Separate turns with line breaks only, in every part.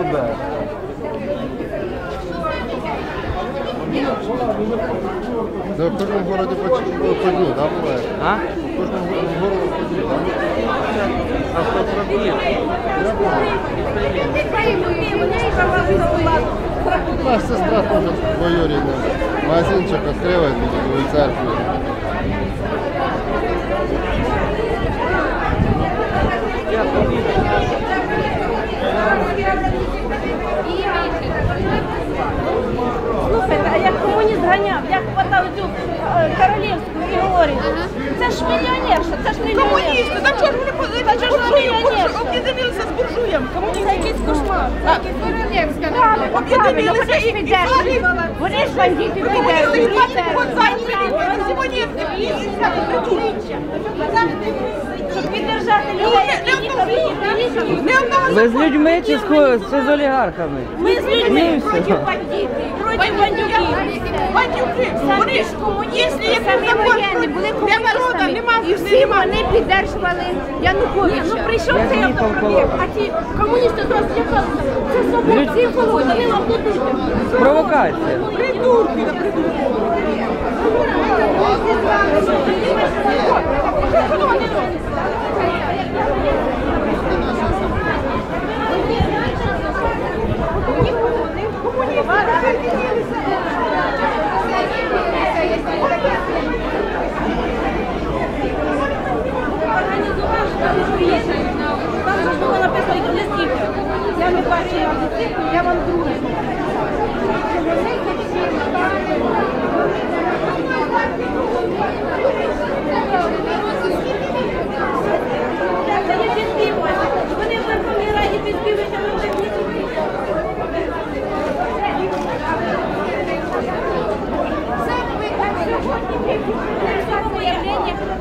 ОПБ.
Да в кожному городі по, дню, да, буває?
А?
В кожному го- городі по дню, да?
Автопробір.
У нас сестра теж двоюрідна. Магазинчик відкрила в церкві.
Слухайте, а як комуніст ганяв, як хватав цю е, королівську і говорить, це ж мільйонерша, це ж мільйонерша.
Комуністи, так чого ж вони позиції?
Та чого ж вони мільйонерша?
Об'єдналися з буржуєм.
Це якийсь кошмар.
Об'єдналися і і
Вони ж бандити піддержують.
бачать, от зайняли, симонівки, і всякі придурки.
Щоб піддержати людей,
Ви з людьми чи з, ко- чи з олігархами?
Ми з людьми проти бандитів, проти бандюків.
Бандюки, вони ж комуністи, як
Самі воєнні були
для народу
комуністами.
нема
І всі вони піддержували Януковича. Ну прийшов цей автопробіг,
коло.
а ті комуністи злякалися. Це собор, ці вони лапнути.
Провокація.
Придурки, да придурки.
Там же ж було написано і листівка. Я не бачила листівку, я вам друге. Це не підспівують. Вони в Верховній Раді підспівують, а ми в них не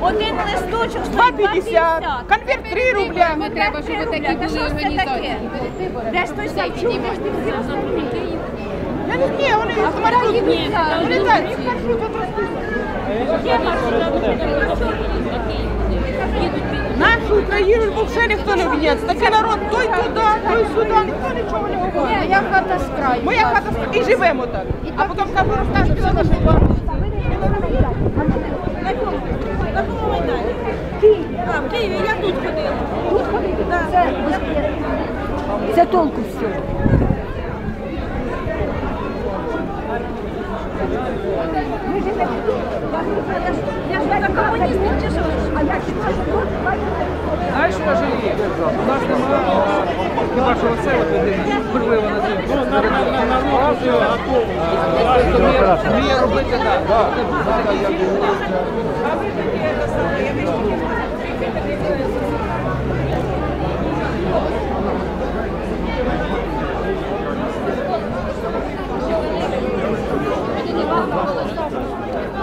один листочок
2,50, конверт 3 рубля.
Не треба, щоб такі були організації. Де ж той Савчук?
Я не знаю, вони з маршрутки. Вони так, їх маршрут от Нашу Україну взагалі ніхто не об'єднає. Такий народ, той туди, той сюди, ніхто нічого не говорить.
Моя хата з краю.
Моя хата в- і живемо так. А потім кажу, розкажу, все наше
На Києві, я тут ходила. Тут ходила? Так.
Це толку все.
Я ж така комуністів чи що? А я
Знаєш, що жаліє? У нас немає хіба що оце на цьому. Вміє робити так.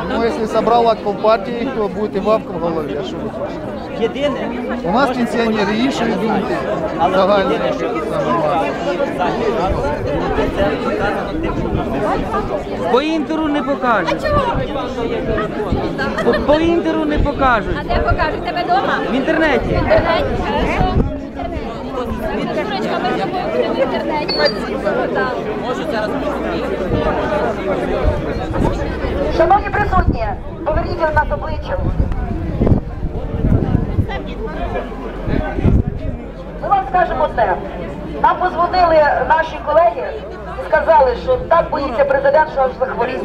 Ну, если собрал от компартии, то будет и бабка в голове. а що ви хочете?
Єдине,
У нас пенсіонери іншої думки.
але
Загально.
єдине, що
По інтеру не покажуть. По, по інтеру не покажуть.
А де покажуть? Тебе вдома?
В інтернеті.
Інтернеті? Хорошо. Ми з тобою будемо в інтернеті.
Шановні присутні, поверніть нас обличчя. Ми вам скажемо одне. Нам позвонили наші колеги і сказали, що так боїться президент, що аж захворів.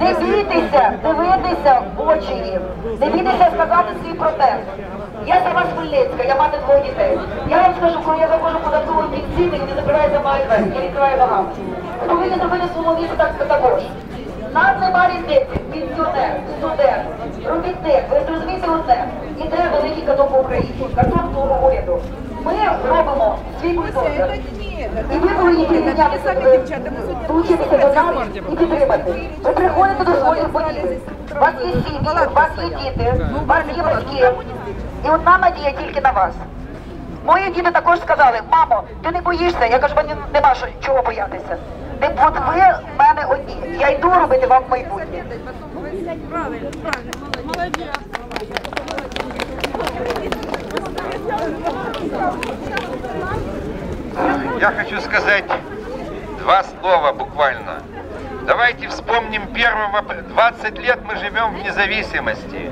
Не бійтеся, дивитися в очі їм. Не бійтеся сказати свій протест. Я сама з Хмельницька, я мати двох дітей. Я вам скажу, коли я заходжу податковий пенсійний, не закриває за мою двері, я відкриваю. Ви повинні зробити своєму місці так також. Нам нема різниці, пенсіонер, студент, робітник, ви зрозумієте одне, іде великий каток по Україні, каток робимо свій культур. І ви повинні долучитися до нас і підтримати. Ви приходите до своїх батьків. У вас є сім'ї, у вас є діти, у вас є батьки. І одна надія тільки на вас. Мої діти також сказали, мамо, ти не боїшся? Я кажу, мені нема чого боятися. Ти, от ви в мене одні. Я йду робити вам майбутнє.
Правильно, правильно. Молодець.
Я хочу сказать два слова буквально. Давайте вспомним первого... 20 лет мы живем в независимости.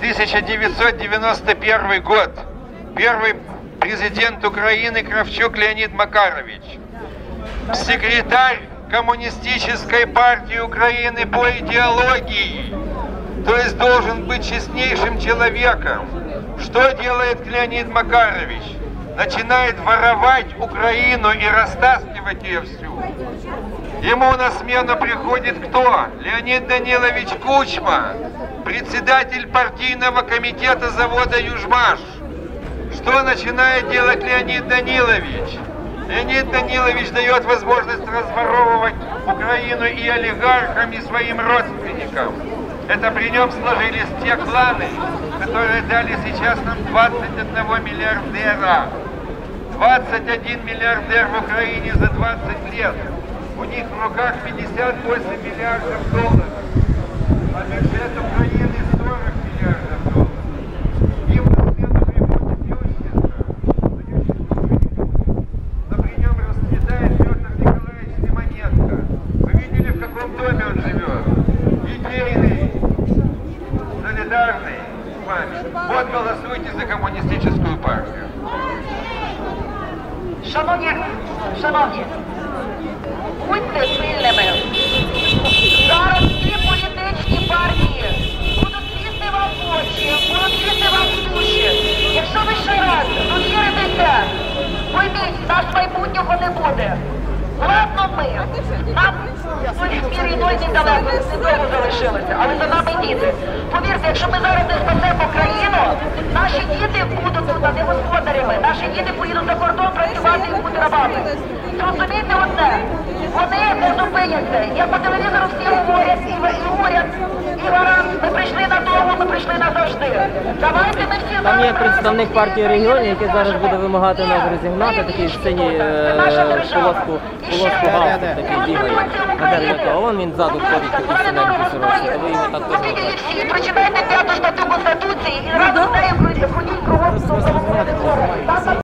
1991 год. Первый президент Украины Кравчук Леонид Макарович. Секретарь Коммунистической партии Украины по идеологии. То есть должен быть честнейшим человеком. Что делает Леонид Макарович? Начинает воровать Украину и растаскивать ее всю. Ему на смену приходит кто? Леонид Данилович Кучма, председатель партийного комитета завода «Южмаш». Что начинает делать Леонид Данилович? Леонид Данилович дает возможность разворовывать Украину и олигархам, и своим родственникам. Это при нем сложились те кланы, которые дали сейчас нам 21 миллиардера. 21 миллиардер в Украине за 20 лет. У них в руках 58 миллиардов долларов. А бюджет Украины 40 миллиардов долларов. Им на смену приходит Ющенко. Но при нем расцветает Петр Николаевич. Вы видели, в каком доме он живет? Идейный, солидарный с. Вот голосуйте за коммунистическую партию.
Шановні, шановні, будьте сильними. Зараз всі політичні партії будуть лізти вам в очі, будуть лізти вам в душі. Якщо ви ще раз довіритеся, пойміть, нас майбутнього не буде. Ладно ми, нам в мірі дойні далеко, недовго залишилося, але за нами діти. Повірте, якщо ми зараз не спасемо країну, наші діти будуть тут не господарями, наші діти поїдуть за кордон працювати і будуть рабами. Зрозумійте одне, вони не зупиняться. Я по телевізору всі говорять, і, і уряд, і гарант, ми прийшли ми прийшли назавжди. Давайте ми всі
Там є представник партії регіонів, який зараз буде вимагати нас розігнати, такий в синій е, полоску, полоску галстук такий бігає. А де він? А вон він ззаду ходить, такий синенький сорочці. Ви його так теж
Прочитайте п'яту статтю Конституції і разом з нею пройдіть кругом